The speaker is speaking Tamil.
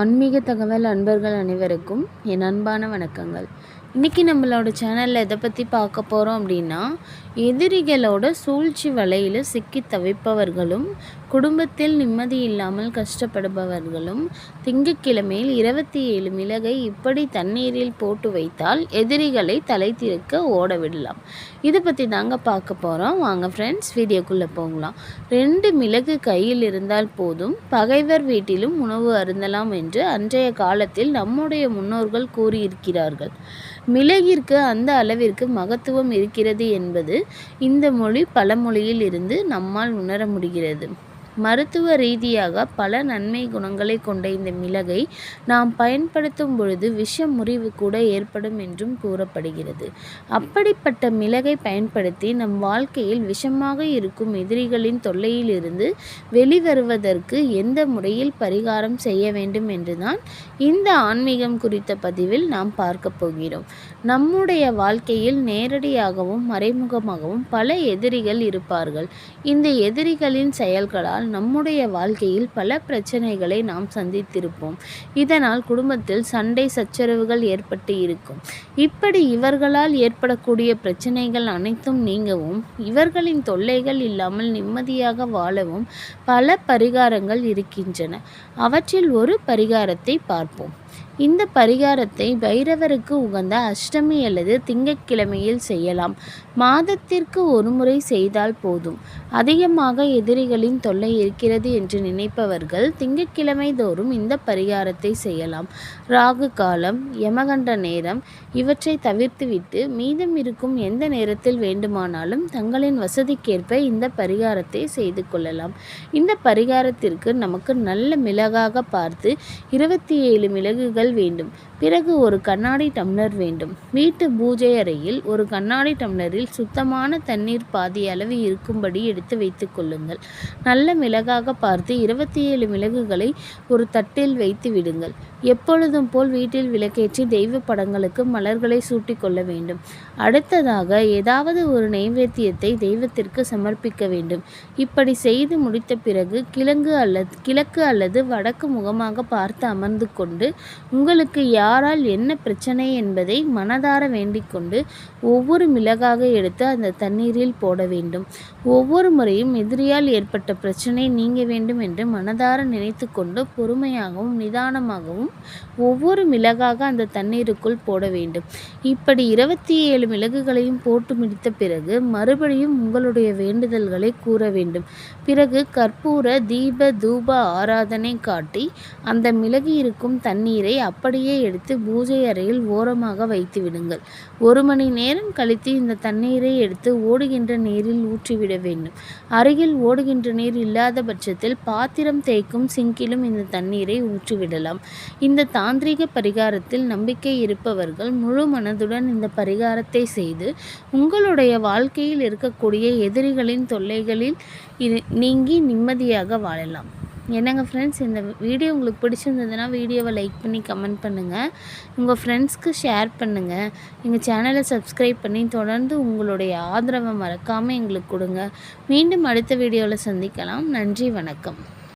ஆன்மீக தகவல் அன்பர்கள் அனைவருக்கும் என் அன்பான வணக்கங்கள். இன்றைக்கி நம்மளோட சேனலில் எதை பற்றி பார்க்க போகிறோம் அப்படின்னா எதிரிகளோட சூழ்ச்சி வலையில் சிக்கி தவிப்பவர்களும் குடும்பத்தில் நிம்மதி இல்லாமல் கஷ்டப்படுபவர்களும் திங்கட்கிழமையில் இருபத்தி ஏழு மிளகை இப்படி தண்ணீரில் போட்டு வைத்தால் எதிரிகளை தலை திருக்க ஓட விடலாம். இதை பற்றி தாங்க பார்க்க போகிறோம் வாங்க ஃப்ரெண்ட்ஸ் வீடியோக்குள்ளே போகலாம். ரெண்டு மிளகு கையில் இருந்தால் போதும். பகைவர் வீட்டிலும் உணவு அருந்தலாம் என்று அன்றைய காலத்தில் நம்முடைய முன்னோர்கள் கூறியிருக்கிறார்கள். மிளகிற்கு அந்த அளவிற்கு மகத்துவம் இருக்கிறது என்பது இந்த மொழி பழமொழியில் இருந்து நம்மால் உணர முடிகிறது. மருத்துவ ரீதியாக பல நன்மை குணங்களை கொண்ட இந்த மிளகை நாம் பயன்படுத்தும் பொழுது விஷ முறிவு கூட ஏற்படும் என்றும் கூறப்படுகிறது. அப்படிப்பட்ட மிளகை பயன்படுத்தி நம் வாழ்க்கையில் விஷமாக இருக்கும் எதிரிகளின் தொல்லையிலிருந்து வெளிவருவதற்கு எந்த முறையில் பரிகாரம் செய்ய வேண்டும் என்றுதான் இந்த ஆன்மீகம் குறித்த பதிவில் நாம் பார்க்க போகிறோம். நம்முடைய வாழ்க்கையில் நேரடியாகவும் மறைமுகமாகவும் பல எதிரிகள் இருப்பார்கள். இந்த எதிரிகளின் செயல்களால் இருந்தால் நம்முடைய வாழ்க்கையில் பல பிரச்சனைகளை நாம் சந்தித்திருப்போம். இதனால் குடும்பத்தில் சண்டை சச்சரவுகள் ஏற்பட்டு இருக்கும். இப்படி இவர்களால் ஏற்படக்கூடிய பிரச்சனைகள் அனைத்தும் நீங்கவும் இவர்களின் தொல்லைகள் இல்லாமல் நிம்மதியாக வாழவும் பல பரிகாரங்கள் இருக்கின்றன. அவற்றில் ஒரு பரிகாரத்தை பார்ப்போம். இந்த பரிகாரத்தை பைரவருக்கு உகந்த அஷ்டமி அல்லது திங்கட்கிழமையில் செய்யலாம். மாதத்திற்கு ஒருமுறை செய்தால் போதும். அதிகமாக எதிரிகளின் தொல்லை இருக்கிறது என்று நினைப்பவர்கள் திங்கட்கிழமை தோறும் இந்த பரிகாரத்தை செய்யலாம். ராகு காலம் யமகண்ட நேரம் இவற்றை தவிர்த்துவிட்டு மீதம் இருக்கும் எந்த நேரத்தில் வேண்டுமானாலும் தங்களின் வசதிக்கேற்ப இந்த பரிகாரத்தை செய்து கொள்ளலாம். இந்த பரிகாரத்திற்கு நமக்கு நல்ல மிளகாக பார்த்து இருபத்தி ஏழு மிளகு டம்ளர்கள் வேண்டும். பிறகு ஒரு கண்ணாடி டம்ளர் வேண்டும். வீட்டு பூஜை அறையில் ஒரு கண்ணாடி டம்ளரில் சுத்தமான தண்ணீர் பாதி அளவு இருக்கும்படி எடுத்து வைத்து கொள்ளுங்கள். நல்ல மிளகாக பார்த்து இருபத்தி ஏழு மிளகுகளை ஒரு தட்டில் வைத்து விடுங்கள். எப்பொழுதும் போல் வீட்டில் விளக்கேற்றி தெய்வ படங்களுக்கு மலர்களை சூட்டி கொள்ள வேண்டும். அடுத்ததாக ஏதாவது ஒரு நைவேத்தியத்தை தெய்வத்திற்கு சமர்ப்பிக்க வேண்டும். இப்படி செய்து முடித்த பிறகு கிழங்கு அல்லது கிழக்கு அல்லது வடக்கு முகமாக பார்த்து அமர்ந்து கொண்டு உங்களுக்கு யாரால் என்ன பிரச்சனை என்பதை மனதார வேண்டிக்கொண்டு ஒவ்வொரு மிளகாக எடுத்து அந்த தண்ணீரில் போட வேண்டும். ஒவ்வொரு முறையும் எதிரியால் ஏற்பட்ட பிரச்சனை நீங்க வேண்டும் என்று மனதார நினைத்து கொண்டு பொறுமையாகவும் நிதானமாகவும் ஒவ்வொரு மிளகாக அந்த தண்ணீருக்குள் போட வேண்டும். இப்படி இருபத்தி ஏழு மிளகுகளையும் போட்டு முடித்த பிறகு மறுபடியும் உங்களுடைய வேண்டுதல்களை கூற வேண்டும். பிறகு கற்பூர தீப தூப ஆராதனை காட்டி அந்த மிளகு இருக்கும் தண்ணீரை அப்படியே எடுத்து பூஜை அறையில் ஓரமாக வைத்து விடுங்கள். ஒரு மணி நேரம் கழித்து இந்த தண்ணீரை எடுத்து ஓடுகின்ற நீரில் ஊற்றிவிட வேண்டும். அருகில் ஓடுகின்ற நீர் இல்லாத பட்சத்தில் பாத்திரம் தேய்க்கும் சிங்கிலும் இந்த தண்ணீரை ஊற்றிவிடலாம். இந்த தாந்திரிக பரிகாரத்தில் நம்பிக்கை இருப்பவர்கள் முழு மனதுடன் இந்த பரிகாரத்தை செய்து உங்களுடைய வாழ்க்கையில் இருக்கக்கூடிய எதிரிகளின் தொல்லைகளில் நீங்கி நிம்மதியாக வாழலாம். என்னங்க ஃப்ரெண்ட்ஸ் இந்த வீடியோ உங்களுக்கு பிடிச்சிருந்ததுன்னா வீடியோவை லைக் பண்ணி கமெண்ட் பண்ணுங்கள் உங்கள் ஃப்ரெண்ட்ஸ்க்கு ஷேர் பண்ணுங்கள் எங்கள் சேனலை சப்ஸ்கிரைப் பண்ணி தொடர்ந்து உங்களுடைய ஆதரவை மறக்காமல் எங்களுக்கு கொடுங்க. மீண்டும் அடுத்த வீடியோவில் சந்திக்கலாம். நன்றி வணக்கம்.